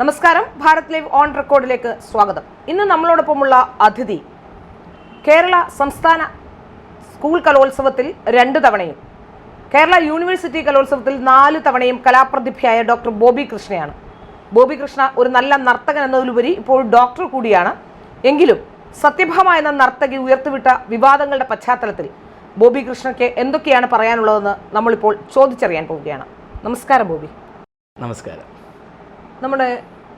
നമസ്കാരം. Bharat live on റെക്കോർഡിലേക്ക് സ്വാഗതം. ഇന്ന് നമ്മളോടൊപ്പമുള്ള അതിഥി കേരള സംസ്ഥാന സ്കൂൾ കലോത്സവത്തിൽ രണ്ട് തവണയും കേരള യൂണിവേഴ്സിറ്റി കലോത്സവത്തിൽ നാല് തവണയും കലാപ്രതിഭയായ ഡോക്ടർ ബോബി കൃഷ്ണയാണ്. ബോബി കൃഷ്ണ ഒരു നല്ല നർത്തകൻ എന്നതിലുപരി ഇപ്പോൾ ഡോക്ടർ കൂടിയാണ്. എങ്കിലും സത്യഭാമ എന്ന നർത്തകി ഉയർത്തിവിട്ട വിവാദങ്ങളുടെ പശ്ചാത്തലത്തിൽ ബോബി കൃഷ്ണയ്ക്ക് എന്തൊക്കെയാണ് പറയാനുള്ളതെന്ന് നമ്മളിപ്പോൾ ചോദിച്ചറിയാൻ പോവുകയാണ്. നമസ്കാരം ബോബി. നമസ്കാരം. നമ്മുടെ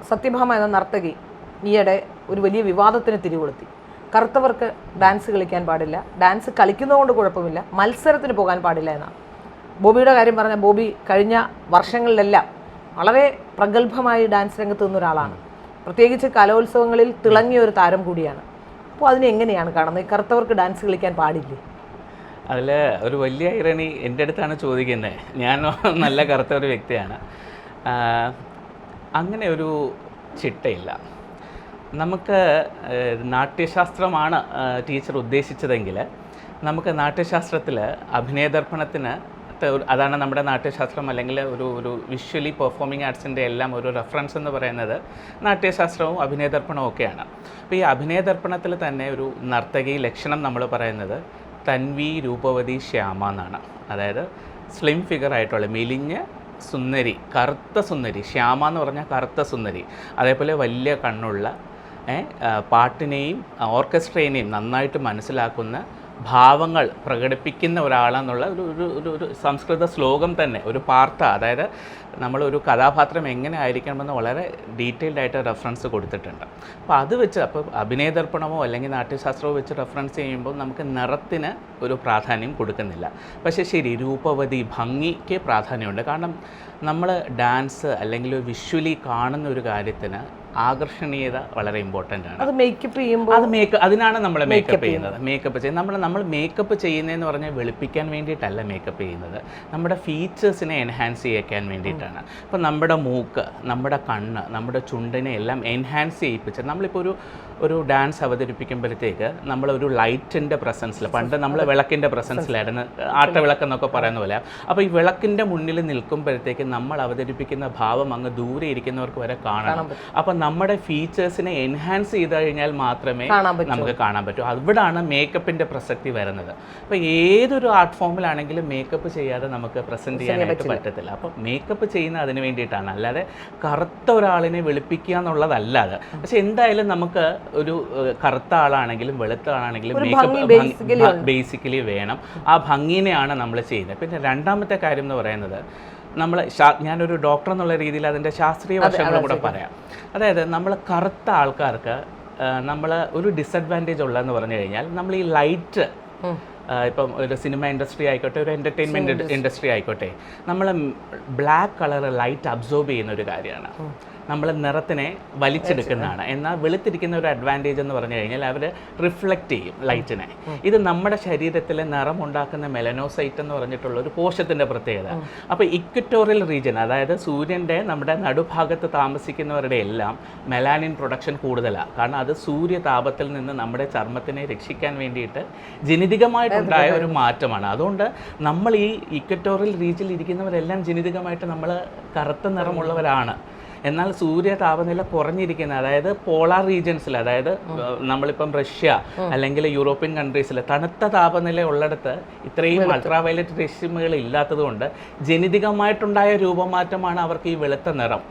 സത്യഭാമ എന്ന നർത്തകി ഈയിടെ ഒരു വലിയ വിവാദത്തിന് തിരികൊളുത്തി. കറുത്തവർക്ക് ഡാൻസ് കളിക്കാൻ പാടില്ല. ഡാൻസ് കളിക്കുന്നതുകൊണ്ട് കുഴപ്പമില്ല. മത്സരത്തിന് പോകാൻ പാടില്ല എന്നാണ്. ബോബിയുടെ കാര്യം പറഞ്ഞാൽ ബോബി കഴിഞ്ഞ വർഷങ്ങളിലെല്ലാം വളരെ പ്രഗത്ഭമായി ഡാൻസ് രംഗത്ത് നിന്നൊരാളാണ് പ്രത്യേകിച്ച് കലോത്സവങ്ങളിൽ തിളങ്ങിയ ഒരു താരം കൂടിയാണ്. അപ്പോൾ അതിനെ എങ്ങനെയാണ് കാണുന്നത്? കറുത്തവർക്ക് ഡാൻസ് കളിക്കാൻ പാടില്ലേ? അതിൽ ഒരു വലിയ ഇറണി എന്റെ അടുത്താണ് ചോദിക്കുന്നത്. ഞാൻ നല്ല കറുത്ത ഒരു വ്യക്തിയാണ്. അങ്ങനെ ഒരു ചിട്ടയില്ല. നമുക്ക് നാട്യശാസ്ത്രമാണ് ടീച്ചർ ഉദ്ദേശിച്ചതെങ്കിൽ നമുക്ക് നാട്യശാസ്ത്രത്തിൽ അഭിനയദർപ്പണത്തിന് ത്തെ അതാണ് നമ്മുടെ നാട്യശാസ്ത്രം അല്ലെങ്കിൽ ഒരു ഒരു വിഷ്വലി പെർഫോമിംഗ് ആർട്സിന്റെ എല്ലാം ഒരു റെഫറൻസ് എന്ന് പറയുന്നത് നാട്യശാസ്ത്രവും അഭിനയദർപ്പണവും ഒക്കെയാണ്. അപ്പോൾ ഈ അഭിനയദർപ്പണത്തിൽ തന്നെ ഒരു നർത്തകി ലക്ഷണം നമ്മൾ പറയുന്നത് തൻവി രൂപവതി ശ്യാമ എന്നാണ്. അതായത് സ്ലിം ഫിഗർ ആയിട്ടുള്ള മെലിഞ്ഞ സുന്ദരി കറുത്ത സുന്ദരി. ശ്യാമ എന്ന് പറഞ്ഞാൽ കറുത്ത സുന്ദരി. അതേപോലെ വലിയ കണ്ണുള്ള പാട്ടിനെയും ഓർക്കസ്ട്രേനെയും നന്നായിട്ട് മനസ്സിലാക്കുന്ന ഭാവങ്ങൾ പ്രകടിപ്പിക്കുന്ന ഒരാളെന്നുള്ള ഒരു ഒരു ഒരു ഒരു സംസ്കൃത ശ്ലോകം തന്നെ ഒരു പാർത്ത. അതായത് നമ്മളൊരു കഥാപാത്രം എങ്ങനെ ആയിരിക്കണമെന്ന് വളരെ ഡീറ്റെയിൽഡ് ആയിട്ട് റെഫറൻസ് കൊടുത്തിട്ടുണ്ട്. അപ്പോൾ അത് വെച്ച് അപ്പോൾ അഭിനയദർപ്പണമോ അല്ലെങ്കിൽ നാട്യശാസ്ത്രമോ വെച്ച് റെഫറൻസ് ചെയ്യുമ്പോൾ നമുക്ക് നിറത്തിന് ഒരു പ്രാധാന്യം കൊടുക്കുന്നില്ല. പക്ഷേ ശരി രൂപവതി ഭംഗിക്ക് പ്രാധാന്യമുണ്ട്. കാരണം നമ്മൾ ഡാൻസ് അല്ലെങ്കിൽ വിഷ്വലി കാണുന്ന ഒരു കാര്യത്തിന് ആകർഷണീയത വളരെ ഇമ്പോർട്ടന്റ് ആണ്. അത് മേക്കപ്പ് ചെയ്യുമ്പോൾ അത് മേക്കപ്പ് അതിനാണ് നമ്മൾ മേക്കപ്പ് ചെയ്യുന്നത്. മേക്കപ്പ് ചെയ്യുന്നത്. നമ്മൾ നമ്മൾ മേക്കപ്പ് ചെയ്യുന്നതെന്ന് പറഞ്ഞാൽ വെളുപ്പിക്കാൻ വേണ്ടിയിട്ടല്ല മേക്കപ്പ് ചെയ്യുന്നത്. നമ്മുടെ ഫീച്ചേഴ്സിനെ എൻഹാൻസ് ചെയ്യാൻ വേണ്ടിയിട്ടാണ്. ഇപ്പം നമ്മുടെ മൂക്ക് നമ്മുടെ കണ്ണ് നമ്മുടെ ചുണ്ടിനെ എല്ലാം എൻഹാൻസ് ചെയ്യിപ്പിച്ച് നമ്മളിപ്പോൾ ഒരു ഒരു ഡാൻസ് അവതരിപ്പിക്കുമ്പോഴത്തേക്ക് ഒരു ലൈറ്റിന്റെ പ്രസൻസിൽ പണ്ട് നമ്മൾ വിളക്കിന്റെ പ്രസൻസിലായിരുന്നു ആട്ടവിളക്കെന്നൊക്കെ പറയുന്ന പോലെ. അപ്പോൾ ഈ വിളക്കിന്റെ മുന്നിൽ നിൽക്കുമ്പോഴത്തേക്ക് നമ്മൾ അവതരിപ്പിക്കുന്ന ഭാവം അങ്ങ് ദൂരെ ഇരിക്കുന്നവർക്ക് വരെ കാണണം. അപ്പം നമ്മുടെ ഫീച്ചേഴ്സിനെ എൻഹാൻസ് ചെയ്ത് കഴിഞ്ഞാൽ മാത്രമേ നമുക്ക് കാണാൻ പറ്റൂ. അവിടാണ് മേക്കപ്പിന്റെ പ്രസക്തി വരുന്നത്. അപ്പോൾ ഏതൊരു ആർട്ട് ഫോമിലാണെങ്കിലും മേക്കപ്പ് ചെയ്യാതെ നമുക്ക് പ്രസന്റ് ചെയ്യാനായിട്ട് പറ്റത്തില്ല. അപ്പോൾ മേക്കപ്പ് ചെയ്യുന്ന അതിന് വേണ്ടിയിട്ടാണ്. അല്ലാതെ കറുത്ത ഒരാളിനെ വെളുപ്പിക്കുക എന്നുള്ളതല്ല അത്. പക്ഷെ എന്തായാലും നമുക്ക് ഒരു കറുത്ത ആളാണെങ്കിലും വെളുത്ത ആളാണെങ്കിലും മേക്കപ്പ് ബേസിക്കലി വേണം. ആ ഭംഗിനെയാണ് നമ്മൾ ചെയ്യുന്നത്. പിന്നെ രണ്ടാമത്തെ കാര്യം എന്ന് പറയുന്നത് നമ്മൾ ഞാനൊരു ഡോക്ടർ എന്നുള്ള രീതിയിൽ അതിന്റെ ശാസ്ത്രീയ വശങ്ങളും കൂടെ പറയാം. അതായത് നമ്മൾ കറുത്ത ആൾക്കാർക്ക് നമ്മൾ ഒരു ഡിസഡ്വാന്റേജ് ഉള്ളതെന്ന് പറഞ്ഞു കഴിഞ്ഞാൽ നമ്മൾ ഈ ലൈറ്റ് ഇപ്പം ഒരു സിനിമ ഇൻഡസ്ട്രി ആയിക്കോട്ടെ ഒരു എന്റർടൈൻമെന്റ് ഇൻഡസ്ട്രി. ആയിക്കോട്ടെ. നമ്മൾ ബ്ലാക്ക് കളർ ലൈറ്റ് അബ്സോർബ് ചെയ്യുന്ന ഒരു കാര്യമാണ്. നമ്മൾ നിറത്തിനെ വലിച്ചെടുക്കുന്നതാണ്. എന്നാൽ വെളുത്തിരിക്കുന്ന ഒരു അഡ്വാന്റേജ് എന്ന് പറഞ്ഞു കഴിഞ്ഞാൽ അവർ റിഫ്ലക്റ്റ് ചെയ്യും ലൈറ്റിനെ ഇത് നമ്മുടെ ശരീരത്തിലെ നിറം ഉണ്ടാക്കുന്ന മെലനോസൈറ്റ് എന്ന് പറഞ്ഞിട്ടുള്ള ഒരു കോശത്തിന്റെ പ്രത്യേകത. അപ്പോൾ ഇക്വറ്റോറിയൽ റീജിയൻ അതായത് സൂര്യന്റെ നമ്മുടെ നടുഭാഗത്ത് താമസിക്കുന്നവരുടെ എല്ലാം മെലാനിൻ പ്രൊഡക്ഷൻ കൂടുതലാണ് കാരണം അത് സൂര്യതാപത്തിൽ നിന്ന് നമ്മുടെ ചർമ്മത്തിനെ രക്ഷിക്കാൻ വേണ്ടിയിട്ട് ജനിതകമായിട്ടുണ്ടായ ഒരു മാറ്റമാണ്. അതുകൊണ്ട് നമ്മൾ ഈ ഇക്വറ്റോറിയൽ റീജിയനിൽ ഇരിക്കുന്നവരെല്ലാം ജനിതകമായിട്ട് നമ്മൾ കറുത്ത നിറമുള്ളവരാണ്. എന്നാൽ സൂര്യ താപനില കുറഞ്ഞിരിക്കുന്ന അതായത് പോളാർ റീജിയൻസിൽ അതായത് നമ്മളിപ്പം റഷ്യ അല്ലെങ്കിൽ യൂറോപ്യൻ കൺട്രീസിൽ തണുത്ത താപനില ഉള്ളിടത്ത് ഇത്രയും അൾട്രാവയലറ്റ് രശ്മികൾ ഇല്ലാത്തതുകൊണ്ട് ജനിതകമായിട്ടുണ്ടായ രൂപമാറ്റമാണ് അവർക്ക് ഈ വെളുത്ത നിറം.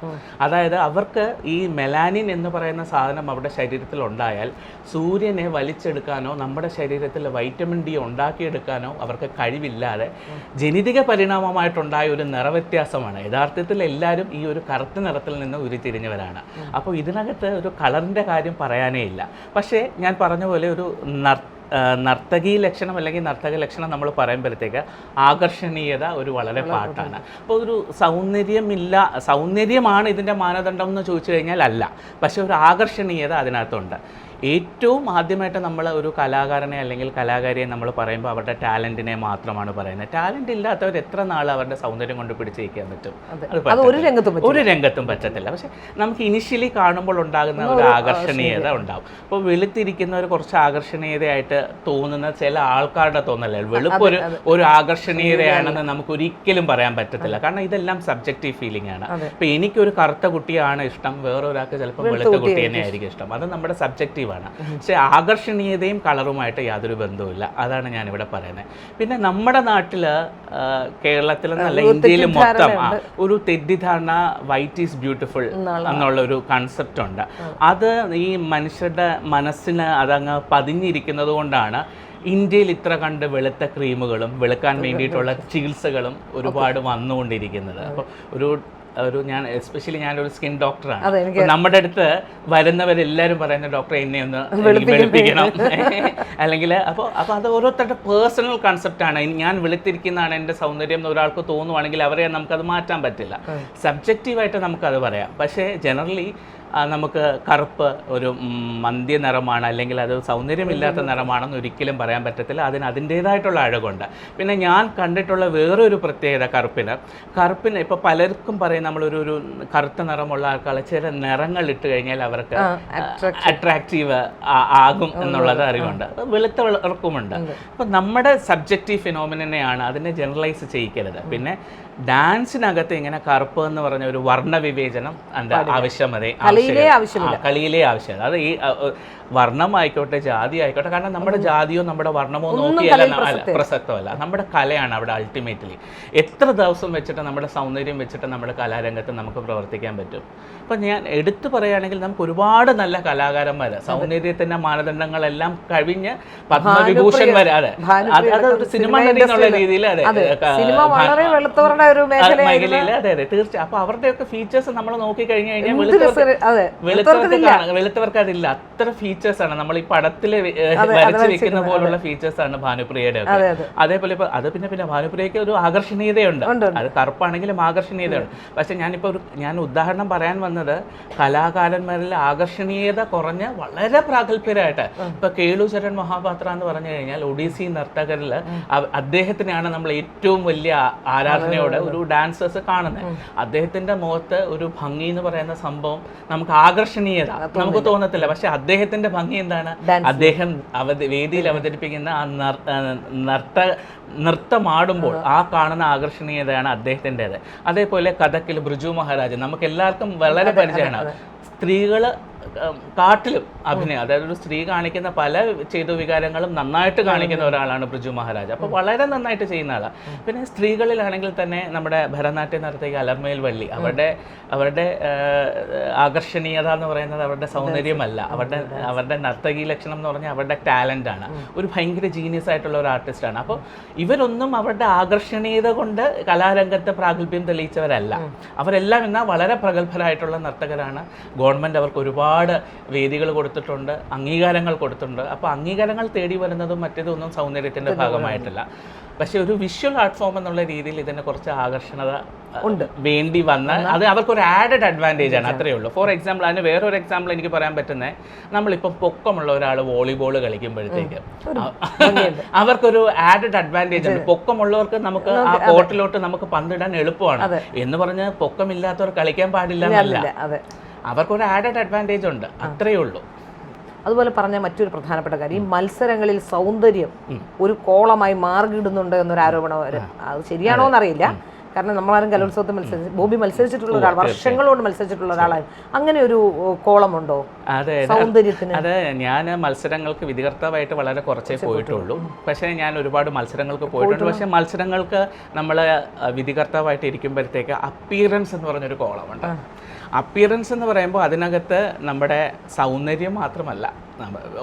അതായത് അവർക്ക് ഈ മെലാനിൻ എന്ന് പറയുന്ന സാധനം അവരുടെ ശരീരത്തിൽ ഉണ്ടായാൽ സൂര്യനെ വലിച്ചെടുക്കാനോ നമ്മുടെ ശരീരത്തിൽ വൈറ്റമിൻ ഡി ഉണ്ടാക്കിയെടുക്കാനോ അവർക്ക് കഴിവില്ലാതെ ജനിതക പരിണാമമായിട്ടുണ്ടായ ഒരു നിറവ്യത്യാസമാണ്. യഥാർത്ഥത്തിൽ എല്ലാവരും ഈ ഒരു കറുത്ത നിറത്തിൽ നിന്ന് ഉരുത്തിരിഞ്ഞവരാണ്. അപ്പോൾ ഇതിനകത്ത് ഒരു കളറിന്റെ കാര്യം പറയാനേ ഇല്ല. പക്ഷേ ഞാൻ പറഞ്ഞ പോലെ ഒരു നർ നർത്തകി ലക്ഷണം അല്ലെങ്കിൽ നർത്തക ലക്ഷണം നമ്മൾ പറയുമ്പോഴത്തേക്ക് ആകർഷണീയത ഒരു വളരെ പാട്ടാണ്. അപ്പോൾ ഒരു സൗന്ദര്യമില്ല സൗന്ദര്യമാണ് ഇതിന്റെ മാനദണ്ഡം എന്ന് ചോദിച്ചു കഴിഞ്ഞാൽ അല്ല. പക്ഷേ ഒരു ആകർഷണീയത അതിനകത്തുണ്ട്. ഏറ്റവും ആദ്യമായിട്ട് നമ്മൾ ഒരു കലാകാരനെ അല്ലെങ്കിൽ കലാകാരിയെ നമ്മൾ പറയുമ്പോൾ അവരുടെ ടാലന്റിനെ മാത്രമാണ് പറയുന്നത്. ടാലന്റ് ഇല്ലാത്തവർ എത്ര നാൾ അവരുടെ സൗന്ദര്യം കൊണ്ട് പിടിച്ചിരിക്കാൻ പറ്റും? അത്. ഒരു. രംഗത്തും. ഒരു രംഗത്തും പറ്റത്തില്ല. പക്ഷെ നമുക്ക് ഇനിഷ്യലി കാണുമ്പോൾ ഉണ്ടാകുന്ന ഒരു ആകർഷണീയത ഉണ്ടാവും. അപ്പോൾ വെളുത്തിരിക്കുന്നവർ കുറച്ച് ആകർഷണീയതയായിട്ട് തോന്നുന്ന ചില ആൾക്കാരുടെ തോന്നലല്ല വെളുപ്പൊരു ഒരു ഒരു ആകർഷണീയതയാണെന്ന് നമുക്ക് ഒരിക്കലും പറയാൻ പറ്റത്തില്ല. കാരണം ഇതെല്ലാം സബ്ജക്റ്റീവ് ഫീലിംഗ് ആണ്. ഇപ്പൊ എനിക്കൊരു കറുത്ത കുട്ടിയാണ് ഇഷ്ടം വേറൊരാൾക്ക് ചിലപ്പോൾ വെളുത്ത കുട്ടി ആയിരിക്കും ഇഷ്ടം. അത് നമ്മുടെ സബ്ജക്റ്റീവ് ആണ് പക്ഷെ ആകർഷണീയതയും കളറുമായിട്ട് യാതൊരു ബന്ധവുമില്ല. അതാണ് ഞാനിവിടെ ഇവിടെ പറയുന്നത് പിന്നെ നമ്മുടെ നാട്ടിൽ കേരളത്തിൽ കേരളത്തിലെന്നല്ല ഇന്ത്യയിൽ മൊത്തം. ഒരു തെറ്റിദ്ധാരണ വൈറ്റ് ഈസ് ബ്യൂട്ടിഫുൾ എന്നുള്ള. ഒരു കൺസെപ്റ്റ് ഉണ്ട്. അത് ഈ മനുഷ്യരുടെ മനസ്സിന് അതങ്ങ് പതിഞ്ഞിരിക്കുന്നത് കൊണ്ടാണ് ഇന്ത്യയിൽ ഇത്ര കണ്ട് വെളുത്ത ക്രീമുകളും വെളുക്കാൻ വേണ്ടിയിട്ടുള്ള ചികിത്സകളും ഒരുപാട് വന്നുകൊണ്ടിരിക്കുന്നത്. അപ്പോൾ ഒരു ഒരു ഞാൻ എസ്പെഷ്യലി ഞാനൊരു സ്കിൻ ഡോക്ടറാണ് നമ്മുടെ അടുത്ത് വരുന്നവരെല്ലാവരും പറയുന്ന ഡോക്ടറെ എന്നെ ഒന്ന് വെളുപ്പിക്കണം. അല്ലെങ്കിൽ അപ്പോൾ അപ്പോൾ അത് ഓരോരുത്തരുടെ പേഴ്സണൽ കൺസെപ്റ്റാണ് ഞാൻ വെളുത്തിരിക്കുന്നതാണ് എന്റെ സൗന്ദര്യം എന്ന് ഒരാൾക്ക് തോന്നുവാണെങ്കിൽ അവരെ നമുക്കത് മാറ്റാൻ പറ്റില്ല. സബ്ജക്റ്റീവായിട്ട് നമുക്കത് പറയാം. പക്ഷേ ജനറലി നമുക്ക് കറുപ്പ് ഒരു ഉം, മന്ദ്യ നിറമാണ് അല്ലെങ്കിൽ അത് സൗന്ദര്യമില്ലാത്ത നിറമാണെന്ന് ഒരിക്കലും പറയാൻ പറ്റത്തില്ല. അതിന് അതിന്റേതായിട്ടുള്ള അഴകുണ്ട്. പിന്നെ ഞാൻ കണ്ടിട്ടുള്ള വേറൊരു പ്രത്യേകത കറുപ്പിന്. കറുപ്പിന് ഇപ്പോൾ പലർക്കും പറയും നമ്മളൊരു ഒരു കറുത്ത നിറമുള്ള ആൾക്കാൾ ചില നിറങ്ങൾ ഇട്ട് കഴിഞ്ഞാൽ അവർക്ക് അട്രാക്റ്റീവ് ആകും എന്നുള്ളത് അറിവുണ്ട്. വെളുത്തവർക്കുമുണ്ട്. അപ്പം നമ്മുടെ സബ്ജക്റ്റീവ് ഫിനോമിനെയാണ് അതിനെ ജനറലൈസ് ചെയ്യിക്കരുത്. പിന്നെ ഡാൻസിനകത്ത് ഇങ്ങനെ കറുപ്പ് എന്ന് പറഞ്ഞ ഒരു വർണ വിവേചനം എന്താ ആവശ്യമത കളിയിലേ ആവശ്യമില്ല. കളിയിലേ ആവശ്യമില്ല. അത് ഈ വർണം ആയിക്കോട്ടെ വർണമായിക്കോട്ടെ ജാതി ആയിക്കോട്ടെ കാരണം നമ്മുടെ ജാതിയോ നമ്മുടെ വർണമോ നോക്കിയല്ല അല്ല, പ്രസക്തമല്ല. നമ്മുടെ കലയാണ് അവിടെ അൾട്ടിമേറ്റ്ലി എത്ര ദിവസം വെച്ചിട്ട് നമ്മുടെ സൗന്ദര്യം വെച്ചിട്ട് നമ്മുടെ കലാരംഗത്ത് നമുക്ക് പ്രവർത്തിക്കാൻ പറ്റും? അപ്പം ഞാൻ എടുത്തു പറയുകയാണെങ്കിൽ നമുക്ക് ഒരുപാട് നല്ല കലാകാരന്മാർ സൗന്ദര്യത്തിന്റെ മാനദണ്ഡങ്ങളെല്ലാം കഴിഞ്ഞ് പത്മവിഭൂഷൺ വരെ അതെ. അത് അത് സിനിമ നടി എന്നുള്ള രീതിയിൽ അതെ. സിനിമ വളരെ വെളുത്തവരുടെ ഒരു മേഖലയിൽ അതെ അതെ തീർച്ചയായും. അപ്പൊ അവരുടെയൊക്കെ ഫീച്ചേഴ്സ് നമ്മൾ നോക്കി കഴിഞ്ഞു കഴിഞ്ഞാൽ വെളുത്തവർക്ക് അതില്ല. അത്ര ഫീച്ചേഴ്സ് ആണ്. നമ്മൾ ഈ പടത്തിൽ വരച്ചു വെക്കുന്ന പോലുള്ള ഫീച്ചേഴ്സ് ആണ് ഭാനുപ്രിയയുടെ അതെ അതെ. അതേപോലെ ഇപ്പൊ അത് പിന്നെ പിന്നെ ഭാനുപ്രിയയ്ക്ക് ഒരു ആകർഷണീയതയുണ്ട്. അത് കറുപ്പാണെങ്കിലും ആകർഷണീയതയുണ്ട്. പക്ഷെ ഞാനിപ്പോ ഒരു ഞാൻ ഉദാഹരണം പറയാൻ വന്നത് കലാകാരന്മാരിൽ ആകർഷണീയത കുറഞ്ഞ വളരെ പ്രാഗൽഭ്യരായിട്ട്. ഇപ്പൊ കേളുചരൺ മഹാപാത്ര എന്ന് പറഞ്ഞു കഴിഞ്ഞാൽ ഒഡീസി നർത്തകരിൽ അദ്ദേഹത്തിനെയാണ് നമ്മൾ ഏറ്റവും വലിയ ആരാധനയോടെ ഒരു ഡാൻസേഴ്സ് കാണുന്നത് അദ്ദേഹത്തിന്റെ മുഖത്ത് ഒരു ഭംഗി എന്ന് പറയുന്ന സംഭവം നമുക്ക് ആകർഷണീയത നമുക്ക് തോന്നത്തില്ല. പക്ഷെ അദ്ദേഹത്തിന്റെ ഭംഗി എന്താണ്? അദ്ദേഹം അവത വേദിയിൽ അവതരിപ്പിക്കുന്ന ആ നർത്ത നൃത്തമാടുമ്പോൾ ആ. കാണുന്ന ആകർഷണീയതയാണ് അദ്ദേഹത്തിന്റെത്. അതേപോലെ കഥക്കിൽ ബ്രിജു മഹാരാജ് നമുക്ക് എല്ലാവർക്കും വളരെ പരിചയമാണ്. സ്ത്രീകൾ ഉം, കാട്ടിലും അഭിനയം അതായത് ഒരു സ്ത്രീ കാണിക്കുന്ന പല ചെയ്തു വികാരങ്ങളും നന്നായിട്ട് കാണിക്കുന്ന ഒരാളാണ് ബ്രിജു മഹാരാജ്. അപ്പോൾ വളരെ നന്നായിട്ട് ചെയ്യുന്ന ആളാണ് പിന്നെ സ്ത്രീകളിലാണെങ്കിൽ തന്നെ നമ്മുടെ ഭരതനാട്യം നടത്തിയ അലർമേൽ വള്ളി അവരുടെ അവരുടെ ആകർഷണീയത എന്ന് പറയുന്നത് അവരുടെ സൗന്ദര്യമല്ല. അവരുടെ അവരുടെ നർത്തകി ലക്ഷണം എന്ന് പറഞ്ഞാൽ അവരുടെ ടാലന്റ് ആണ്. ഒരു ഭയങ്കര ജീനിയസ് ആയിട്ടുള്ള ഒരു ആർട്ടിസ്റ്റാണ് അപ്പോൾ ഇവരൊന്നും അവരുടെ ആകർഷണീയത കൊണ്ട് കലാരംഗത്തെ പ്രാഗൽഭ്യം തെളിയിച്ചവരല്ല. അവരെല്ലാം എന്നാൽ വളരെ പ്രഗത്ഭരായിട്ടുള്ള നർത്തകരാണ്. ഗവൺമെന്റ് അവർക്ക് ഒരുപാട് വേദികൾ കൊടുത്തിട്ടുണ്ട് അംഗീകാരങ്ങൾ കൊടുത്തിട്ടുണ്ട്. അപ്പോൾ അംഗീകാരങ്ങൾ തേടി വരുന്നതും മറ്റേതൊന്നും സൗന്ദര്യത്തിന്റെ ഭാഗമായിട്ടില്ല. പക്ഷേ ഒരു വിഷ്വൽ ആർട്ട് ഫോം എന്നുള്ള രീതിയിൽ ഇതിനെ കുറച്ച് ആകർഷണത ഉണ്ട്. വേണ്ടി വന്ന അത് അവർക്കൊരു ആഡഡ് അഡ്വാന്റേജ് ആണ് അത്രയേ ഉള്ളൂ. ഫോർ എക്സാമ്പിൾ അതിന് വേറൊരു എക്സാമ്പിൾ എനിക്ക് പറയാൻ പറ്റുന്നത് നമ്മളിപ്പോൾ പൊക്കമുള്ള ഒരാൾ വോളിബോൾ കളിക്കുമ്പോഴത്തേക്ക്. അവർക്കൊരു ആഡഡ് അഡ്വാന്റേജ് ഉണ്ട് പൊക്കമുള്ളവർക്ക് നമുക്ക് ആ കോർട്ടിലോട്ട് നമുക്ക് പന്തിടാൻ എളുപ്പമാണ്. എന്ന് പറഞ്ഞ് പൊക്കമില്ലാത്തവർ കളിക്കാൻ പാടില്ല എന്നല്ല. അവർക്കൊരു ആഡഡ് അഡ്വാന്റേജ് ഉണ്ട്. അത്രയേ ഉള്ളൂ. അതുപോലെ പറഞ്ഞ മറ്റൊരു പ്രധാനപ്പെട്ട കാര്യം ഈ മത്സരങ്ങളിൽ സൗന്ദര്യം ഒരു കോളമായി മാർഗിടുന്നുണ്ട് എന്നൊരു ആരോപണം അത് ശരിയാണോ എന്നറിയില്ല. കാരണം നമ്മളാരും കലോത്സവത്തിൽ മത്സരിച്ച് ബോബി മത്സരിച്ചിട്ടുള്ള ഒരാൾ വർഷങ്ങളോട് മത്സരിച്ചിട്ടുള്ള ഒരാളായിരുന്നു അങ്ങനെ ഒരു കോളമുണ്ടോ? അതെ സൗന്ദര്യത്തിന്. അതെ ഞാൻ മത്സരങ്ങൾക്ക് വിധികർത്താവായിട്ട് വളരെ കുറച്ചേ പോയിട്ടുള്ളൂ. പക്ഷേ ഞാൻ ഒരുപാട് മത്സരങ്ങൾക്ക് പോയിട്ടുണ്ട്. പക്ഷേ മത്സരങ്ങൾക്ക് നമ്മൾ വിധികർത്താവായിട്ട് ഇരിക്കുമ്പോഴത്തേക്ക് അപ്പിയറൻസ് എന്ന് പറഞ്ഞൊരു കോളമുണ്ട്. അപ്പിയറൻസ് എന്ന് പറയുമ്പോൾ അതിനകത്ത് നമ്മുടെ സൗന്ദര്യം മാത്രമല്ല.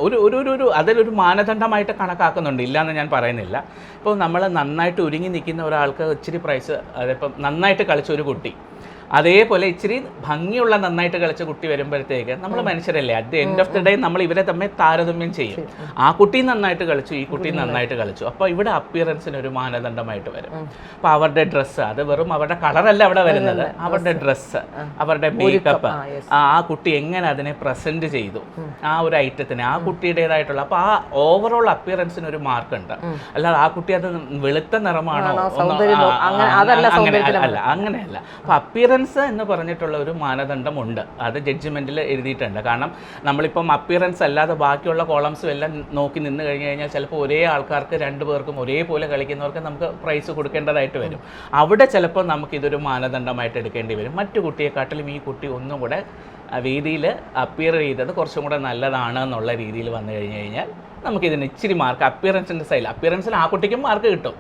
ഒരു ഒരു ഒരു ഒരു അതിലൊരു മാനദണ്ഡമായിട്ട് കണക്കാക്കുന്നുണ്ട്. ഇല്ലയെന്ന് ഞാൻ പറയുന്നില്ല. ഇപ്പോൾ നമ്മൾ നന്നായിട്ട് ഒരുങ്ങി നിൽക്കുന്ന ഒരാൾക്ക് ഇച്ചിരി പ്രൈസ് അതിപ്പം നന്നായിട്ട് കളിച്ച ഒരു കുട്ടി അതേപോലെ ഇച്ചിരി ഭംഗിയുള്ള നന്നായിട്ട് കളിച്ച കുട്ടി വരുമ്പോഴത്തേക്ക് നമ്മൾ മനുഷ്യരല്ലേ? At the end of the day നമ്മൾ ഇവരെ തമ്മിൽ താരതമ്യം ചെയ്യും. ആ കുട്ടി നന്നായിട്ട് കളിച്ചു ഈ കുട്ടി നന്നായിട്ട് കളിച്ചു. അപ്പോൾ ഇവിടെ അപ്പിയറൻസിന് ഒരു മാനദണ്ഡമായിട്ട് വരും. അപ്പോൾ അവരുടെ ഡ്രസ്സ് അത് വെറും അവരുടെ കളറല്ല അവിടെ വരുന്നത്. അവരുടെ ഡ്രസ്സ് അവരുടെ മേക്കപ്പ് ആ, കുട്ടി എങ്ങനെ അതിനെ പ്രസന്റ് ചെയ്തു? ആ ഒരു ഐറ്റത്തിന് ആ കുട്ടിയുടേതായിട്ടുള്ള അപ്പോൾ ആ ഓവറോൾ അപ്പിയറൻസിന് ഒരു മാർക്ക് ഉണ്ട്. അല്ലാതെ ആ കുട്ടി അത് വെളുത്ത നിറമാണോ? അങ്ങനെയല്ല. അപ്പൊ അപ്പിയറൻസ് എന്ന് പറഞ്ഞിട്ടുള്ള ഒരു മാനദണ്ഡമുണ്ട്. അത് ജഡ്ജ്മെന്റിൽ എഴുതിയിട്ടുണ്ട്. കാരണം നമ്മളിപ്പം അപ്പിയറൻസ് അല്ലാതെ ബാക്കിയുള്ള കോളംസും എല്ലാം നോക്കി നിന്ന് കഴിഞ്ഞ് കഴിഞ്ഞാൽ ചിലപ്പോൾ ഒരേ ആൾക്കാർക്ക് രണ്ട് പേർക്കും ഒരേപോലെ കളിക്കുന്നവർക്ക് നമുക്ക് പ്രൈസ് കൊടുക്കേണ്ടതായിട്ട് വരും. അവിടെ ചിലപ്പോൾ നമുക്കിതൊരു മാനദണ്ഡമായിട്ട് എടുക്കേണ്ടി വരും. മറ്റു കുട്ടിയെക്കാട്ടിലും ഈ കുട്ടി ഒന്നും കൂടെ വേദിയിൽ അപ്പിയർ ചെയ്തത് കുറച്ചും കൂടെ നല്ലതാണ് എന്നുള്ള രീതിയിൽ വന്നു കഴിഞ്ഞു കഴിഞ്ഞാൽ നമുക്ക് ഇതിന് ഇച്ചിരി മാർക്ക് അപ്പിയറൻസിന്റെ സൈഡിൽ അപ്പിയറൻസിൽ ആ കുട്ടിക്കും മാർക്ക് കിട്ടും.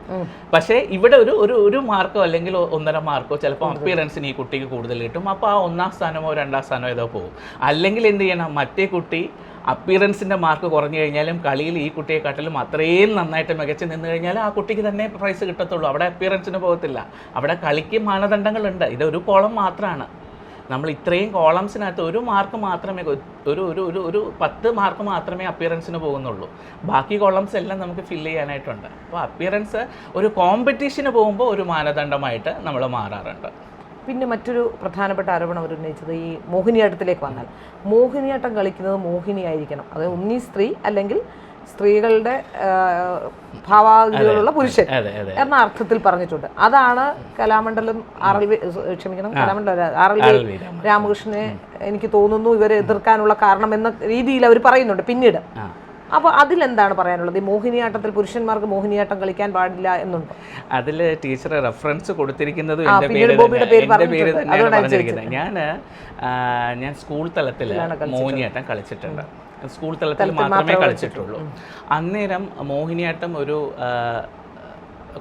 പക്ഷേ ഇവിടെ ഒരു ഒരു ഒരു മാർക്കോ അല്ലെങ്കിൽ ഒന്നര മാർക്കോ ചിലപ്പോൾ അപ്പിയറൻസിന് ഈ കുട്ടിക്ക് കൂടുതൽ കിട്ടും. അപ്പോൾ ആ ഒന്നാം സ്ഥാനമോ രണ്ടാം സ്ഥാനമോ ഏതോ പോകും. അല്ലെങ്കിൽ എന്ത് ചെയ്യണം? മറ്റേ കുട്ടി അപ്പിയറൻസിന്റെ മാർക്ക് കുറഞ്ഞു കഴിഞ്ഞാലും കളിയിൽ ഈ കുട്ടിയെ കുട്ടിയെക്കാട്ടിലും അത്രയും നന്നായിട്ട് മികച്ച് നിന്ന് കഴിഞ്ഞാൽ ആ കുട്ടിക്ക് തന്നെ പ്രൈസ് കിട്ടത്തുള്ളൂ. അവിടെ അപ്പിയറൻസിന് പോകത്തില്ല. അവിടെ കളിക്ക് മാനദണ്ഡങ്ങളുണ്ട്. ഇതൊരു കോളം മാത്രമാണ് നമ്മൾ ഇത്രയും കോളംസിനകത്ത് ഒരു മാർക്ക് മാത്രമേ ഒരു ഒരു ഒരു ഒരു പത്ത് മാർക്ക് മാത്രമേ അപ്പിയറൻസിന് പോകുന്നുള്ളൂ. ബാക്കി കോളംസ് എല്ലാം നമുക്ക് ഫില്ല് ചെയ്യാനായിട്ടുണ്ട്. അപ്പോൾ അപ്പിയറൻസ് ഒരു കോമ്പറ്റീഷന് പോകുമ്പോൾ ഒരു മാനദണ്ഡമായിട്ട് നമ്മൾ മാറാറുണ്ട്. പിന്നെ മറ്റൊരു പ്രധാനപ്പെട്ട ആരോപണം അവർ ഉന്നയിച്ചത് ഈ മോഹിനിയാട്ടത്തിലേക്ക് വന്നാൽ. മോഹിനിയാട്ടം കളിക്കുന്നത് മോഹിനിയായിരിക്കണം. അത് ഒന്നീ സ്ത്രീ അല്ലെങ്കിൽ സ്ത്രീകളുടെ ആ, പുരുഷൻ എന്ന അർത്ഥത്തിൽ പറഞ്ഞിട്ടുണ്ട്. അതാണ് കലാമണ്ഡലം ആർ എൽ വി ക്ഷമിക്കണം കലാമണ്ഡലം ആർ എൽ വി. രാമകൃഷ്ണനെ. എനിക്ക് തോന്നുന്നു ഇവരെ എതിർക്കാനുള്ള കാരണം എന്ന രീതിയിൽ അവർ പറയുന്നുണ്ട്. പിന്നീട് അപ്പോൾ അതിലെന്താണ് പറയാനുള്ളത്? ഈ മോഹിനിയാട്ടത്തിൽ പുരുഷന്മാർക്ക് മോഹിനിയാട്ടം കളിക്കാൻ പാടില്ല എന്നുണ്ട്. അതിൽ ടീച്ചർ റെഫറൻസ് കൊടുത്തിരിക്കുന്നത് ഞാൻ ഞാൻ സ്കൂൾ തലത്തിൽ മോഹിനിയാട്ടം കളിച്ചിട്ടുണ്ട്. സ്കൂൾ തലത്തിൽ മാത്രമേ കളിച്ചിട്ടുള്ളൂ. അന്നേരം മോഹിനിയാട്ടം ഒരു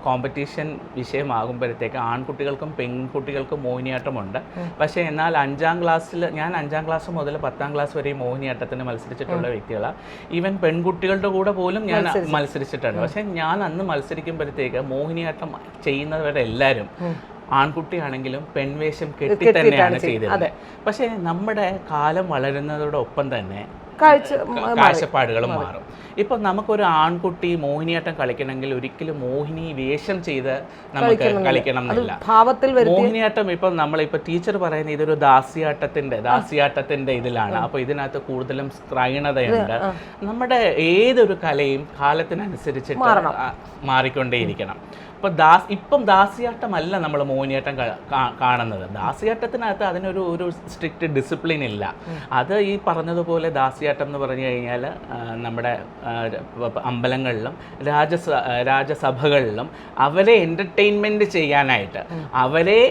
കോമ്പറ്റീഷൻ വിഷയമാകുമ്പോഴത്തേക്ക് ആൺകുട്ടികൾക്കും പെൺകുട്ടികൾക്കും മോഹിനിയാട്ടമുണ്ട്. പക്ഷേ എന്നാൽ അഞ്ചാം ക്ലാസ്സിൽ ഞാൻ അഞ്ചാം ക്ലാസ് മുതൽ പത്താം ക്ലാസ് വരെ മോഹിനിയാട്ടത്തിന് മത്സരിച്ചിട്ടുള്ള വ്യക്തികളാണ് ഈവൻ പെൺകുട്ടികളുടെ കൂടെ പോലും ഞാൻ മത്സരിച്ചിട്ടുണ്ട്. പക്ഷേ ഞാൻ അന്ന് മത്സരിക്കുമ്പോഴത്തേക്ക് മോഹിനിയാട്ടം ചെയ്യുന്നവരെല്ലാവരും ആൺകുട്ടിയാണെങ്കിലും പെൺവേഷം കെട്ടി തന്നെയാണ് ചെയ്തിരുന്നത്. പക്ഷേ നമ്മുടെ കാലം വളരുന്നതോടൊപ്പം തന്നെ കാഴ്ച കാഴ്ചപ്പാടുകളും മാറും. ഇപ്പൊ നമുക്കൊരു ആൺകുട്ടി മോഹിനിയാട്ടം കളിക്കണമെങ്കിൽ ഒരിക്കലും മോഹിനി വേഷം ചെയ്ത് നമുക്ക് കളിക്കണം എന്നില്ല. ഭാവത്തിൽ മോഹിനിയാട്ടം ഇപ്പൊ നമ്മളിപ്പോ ടീച്ചർ പറയുന്ന ഇതൊരു ദാസിയാട്ടത്തിന്റെ ദാസിയാട്ടത്തിന്റെ ഇതിലാണ്. അപ്പൊ ഇതിനകത്ത് കൂടുതലും സ്ത്രൈണതയുണ്ട്. നമ്മുടെ ഏതൊരു കലയും കാലത്തിനനുസരിച്ചിട്ട് മാറിക്കൊണ്ടേയിരിക്കണം. ഇപ്പൊ ദാസ് ഇപ്പം ദാസിയാട്ടമല്ല നമ്മൾ മോഹിനിയാട്ടം കാണുന്നത്. ദാസിയാട്ടത്തിനകത്ത് അതിനൊരു ഒരു സ്ട്രിക്റ്റ് ഡിസിപ്ലിൻ ഇല്ല. അത് ഈ പറഞ്ഞതുപോലെ ദാസിയാട്ടം എന്ന് പറഞ്ഞു കഴിഞ്ഞാൽ നമ്മുടെ അമ്പലങ്ങളിലും രാജസ രാജസഭകളിലും അവരെ എന്റർടൈൻമെന്റ് ചെയ്യാനായിട്ട് അവരെ